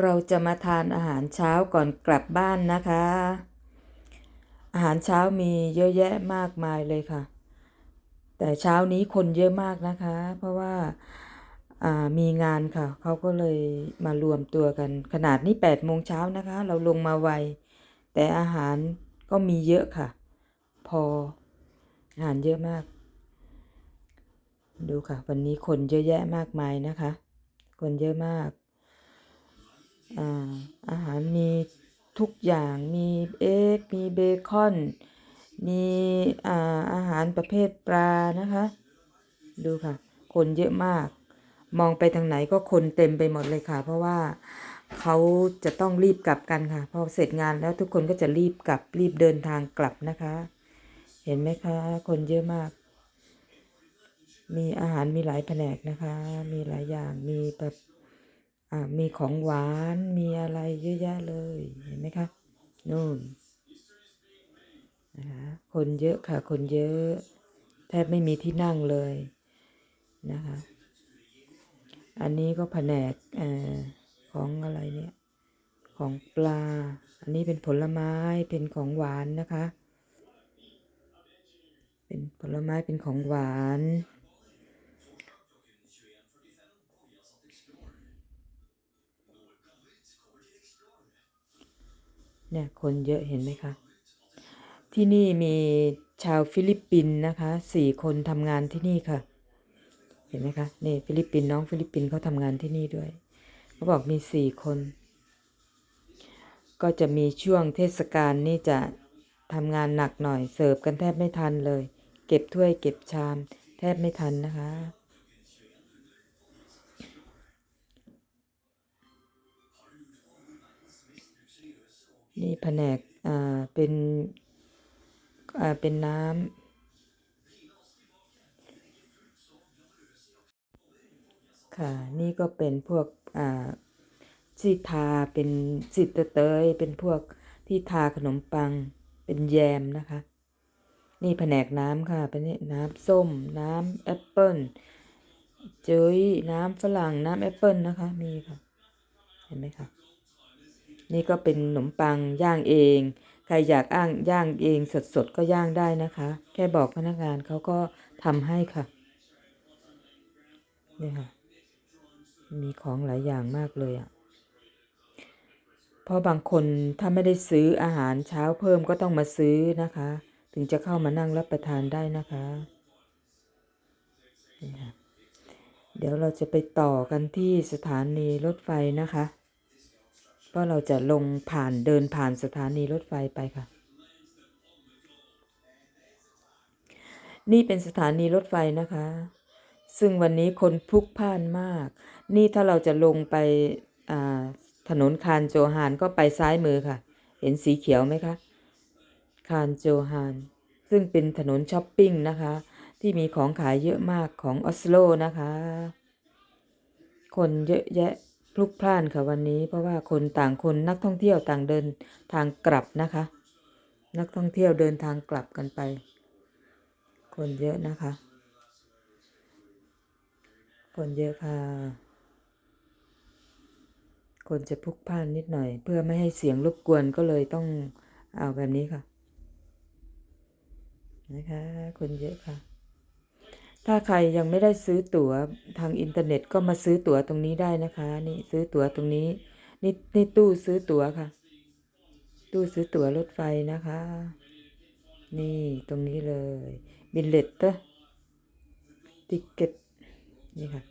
เราจะมาทานอาหารเช้าก่อนกลับบ้านนะคะ อาหารเช้ามีเยอะแยะมากมายเลยค่ะ แต่เช้านี้คนเยอะมากนะคะ เพราะว่าามีงานค่ะ เขาก็เลยมารวมตัวกัน ขนาดนี้8โมงเช้านะคะ เราลงมาไว แต่อาหารก็มีเยอะค่ะ พออาหารเยอะมาก ดูค่ะ วันนี้คนเยอะแยะมากมายนะคะ คนเยอะมาก อาหารมีทุกอย่างมีเอ็กมีเบคอน มีอาหารประเภทปลานะคะ ดูค่ะ คนเยอะมาก มองไปทางไหนก็คนเต็มไปหมดเลยค่ะ เพราะว่าเขาจะต้องรีบกลับกันค่ะพอเสร็จงานแล้วทุกคนก็จะรีบกลับรีบเดินทางกลับนะคะ เห็นไหมคะ คนเยอะมาก มีอาหารมีหลายแผนกนะคะ มีหลายอย่างมีแบบ อ่ามีของหวานมีอะไรเยอะแยะเลยเห็นไหมคะนู่นนะคะคนเยอะค่ะคนเยอะแทบไม่มีที่นั่งเลยนะคะอันนี้ก็แผนกอของอะไรเนี่ยของปลา อันนี้เป็นผลไม้เป็นของหวานนะคะ เป็นผลไม้เป็นของหวาน เนี่ยคนเยอะเห็นไหมคะ ที่นี่มีชาวฟิลิปปินส์นะคะสี่คนทำงานที่นี่ค่ะ เห็นไหมคะนี่ฟิลิปปินส์น้องฟิลิปปินส์เขาทำงานที่นี่ด้วยเขาบอกมีสี่คน ก็จะมีช่วงเทศกาลนี่จะทำงานหนักหน่อยเสิร์ฟกันแทบไม่ทันเลย เก็บถ้วยเก็บชาม แทบไม่ทันนะคะ นี่แผนกอ่าเป็นอ่าเป็นน้ำค่ะ นี่ก็เป็นพวกอ่าที่ทาเป็นสิตเตยเป็นพวกที่ทาขนมปังเป็นแยมนะคะ นี่แผนกน้ำค่ะเป็นน้ำส้ม น้ำแอปเปิ้ลเจยน้ำฝรั่งน้ำแอปเปิ้ลนะคะ มีค่ะ เห็นไหมคะ นี่ก็เป็นขนมปังย่างเอง ใครอยากอ้างย่างเองสดๆก็ย่างได้นะคะ แค่บอกพนักงานเขาก็ทำให้ค่ะนี่ค่ะ มีของหลายอย่างมากเลยอะ่ะ เพราะบางคนถ้าไม่ได้ซื้ออาหารเช้าเพิ่มก็ต้องมาซื้อนะคะ ถึงจะเข้ามานั่งรับประทานได้นะคะนี่ค่ะเดี๋ยวเราจะไปต่อกันที่สถานีรถไฟนะคะ เพราะเราจะลงผ่านเดินผ่านสถานีรถไฟไปค่ะ นี่เป็นสถานีรถไฟนะคะ ซึ่งวันนี้คนพลุกพล่านมาก นี่ถ้าเราจะลงไปถนนคานโจฮานก็ไปซ้ายมือค่ะ เห็นสีเขียวไหมคะคานโจฮาน ซึ่งเป็นถนนช้อปปิ้งนะคะ ที่มีของขายเยอะมากของออสโลนะคะ คนเยอะแยะ พลุกพล่านค่ะวันนี้ เพราะว่าคนต่างคนนักท่องเที่ยวต่างเดินทางกลับนะคะ นักท่องเที่ยวเดินทางกลับกันไป คนเยอะนะคะ คนเยอะค่ะ คนจะพลุกพล่านนิดหน่อย เพื่อไม่ให้เสียงรบกวนก็เลยต้องเอาแบบนี้ค่ะ นะคะ คนเยอะค่ะ ถ้าใครยังไม่ได้ซื้อตั๋วทางอินเทอร์เน็ตก็มาซื้อตั๋วตรงนี้ได้นะคะ นี่ซื้อตั๋วตรงนี้ นี่นี่ตู้ซื้อตั๋วค่ะ ตู้ซื้อตั๋วรถไฟนะคะ นี่ตรงนี้เลยบินเลตเตอร์ติเกตนี่ค่ะ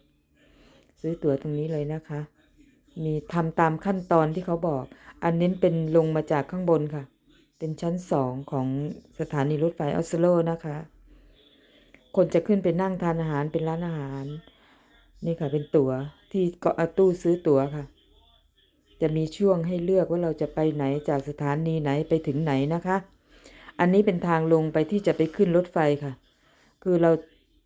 ซื้อตั๋วตรงนี้เลยนะคะ มีทำตามขั้นตอนที่เขาบอก อันนี้เป็นลงมาจากข้างบนค่ะ เป็นชั้นสองของสถานีรถไฟออสโลนะคะ คนจะขึ้นไปนั่งทานอาหารเป็นร้านอาหาร นี่ค่ะเป็นตั๋วที่เกาะตู้ซื้อตั๋วค่ะ จะมีช่วงให้เลือกว่าเราจะไปไหนจากสถานีไหนไปถึงไหนนะคะ อันนี้เป็นทางลงไปที่จะไปขึ้นรถไฟค่ะ คือเรา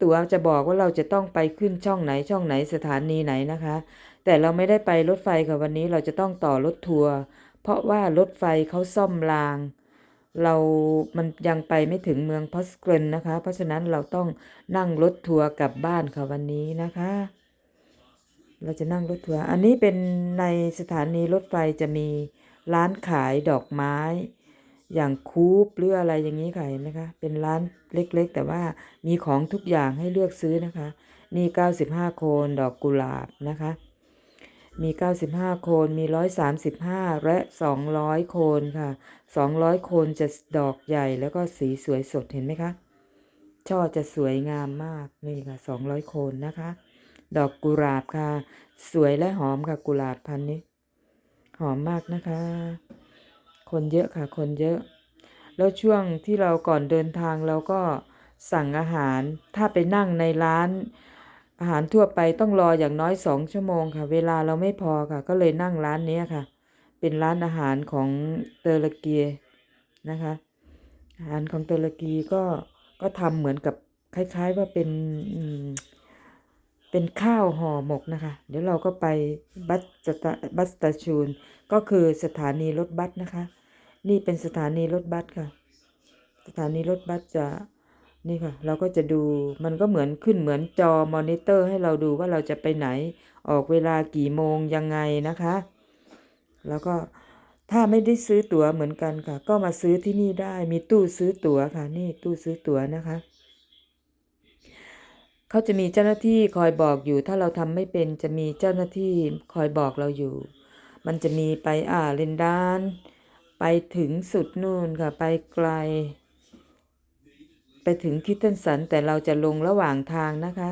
ตั๋วจะบอกว่าเราจะต้องไปขึ้นช่องไหนช่องไหนสถานีไหนนะคะ แต่เราไม่ได้ไปรถไฟค่ะวันนี้เราจะต้องต่อรถทัวร์เพราะว่ารถไฟเขาซ่อมราง เรามันยังไปไม่ถึงเมืองพอสเกรนนะคะ เพราะฉะนั้นเราต้องนั่งรถทัวร์กลับบ้านค่ะวันนี้นะคะ เราจะนั่งรถทัวร์อันนี้เป็นในสถานีรถไฟจะมีร้านขายดอกไม้ อย่างคูปหรืออะไรอย่างนี้ค่ะเห็นไหมคะเป็นร้านเล็กๆ แต่ว่ามีของทุกอย่างให้เลือกซื้อนะคะ นี่ 95 โคนดอกกุหลาบนะคะ มี 95 โคน มี 135 และ 200 โคนค่ะ 200 โคนจะดอกใหญ่แล้วก็สีสวยสดเห็นไหมคะ ช่อจะสวยงามมากนี่ค่ะ 200 โคนนะคะ ดอกกุหลาบค่ะ สวยและหอมค่ะกุหลาบพันนี้ หอมมากนะคะ คนเยอะค่ะ คนเยอะ แล้วช่วงที่เราก่อนเดินทางเราก็สั่งอาหาร ถ้าไปนั่งในร้าน อาหารทั่วไปต้องรออย่างน้อยสองชั่วโมงค่ะ เวลาเราไม่พอค่ะ ก็เลยนั่งร้านนี้ค่ะ เป็นร้านอาหารของเตอร์เกียนะคะ อาหารของเตอร์กีก็ก็ทำเหมือนกับคล้าย ๆ ว่าเป็นเป็นข้าวห่อหมกนะคะ เดี๋ยวเราก็ไปบัสตาบัสตาชูน ก็คือสถานีรถบัสนะคะ นี่เป็นสถานีรถบัสค่ะ สถานีรถบัสจะ นี่ค่ะ เราก็จะดูมันก็เหมือนขึ้นเหมือนจอมอนิเตอร์ให้เราดูว่าเราจะไปไหน ออกเวลากี่โมงยังไงนะคะ แล้วก็ถ้าไม่ได้ซื้อตั๋วเหมือนกันค่ะ ก็มาซื้อที่นี่ได้มีตู้ซื้อตั๋วค่ะ นี่ตู้ซื้อตั๋วนะคะเขาจะมีเจ้าหน้าที่คอยบอกอยู่ ถ้าเราทำไม่เป็นจะมีเจ้าหน้าที่คอยบอกเราอยู่ มันจะมีไปอ่าเลนดาน ไปถึงสุดนู่นค่ะ ไปไกล ไปถึงคิตเทนสันแต่เราจะลงระหว่างทางนะคะ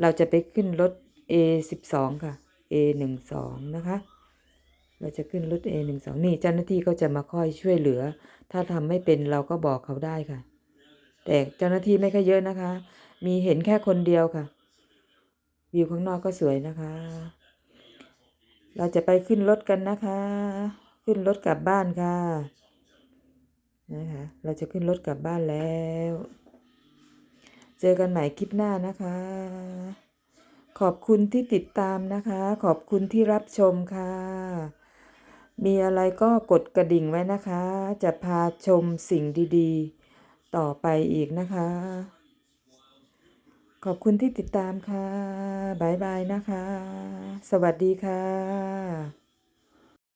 เราจะไปขึ้นรถ A12 ค่ะ A12 นะคะ เราจะขึ้นรถ A12 นี่เจ้าหน้าที่ก็จะมาคอยช่วยเหลือ ถ้าทำไม่เป็นเราก็บอกเขาได้ค่ะ แต่เจ้าหน้าที่ไม่ค่อยเยอะนะคะ มีเห็นแค่คนเดียวค่ะ วิวข้างนอกก็สวยนะคะ เราจะไปขึ้นรถกันนะคะ ขึ้นรถกลับบ้านค่ะ นะคะ เราจะขึ้นรถกลับบ้านแล้ว เจอกันใหม่คลิปหน้านะคะ ขอบคุณที่ติดตามนะคะ ขอบคุณที่รับชมค่ะ มีอะไรก็กดกระดิ่งไว้นะคะ จะพาชมสิ่งดีๆ ต่อไปอีกนะคะ ขอบคุณที่ติดตามค่ะ บ๊ายบายนะคะ สวัสดีค่ะ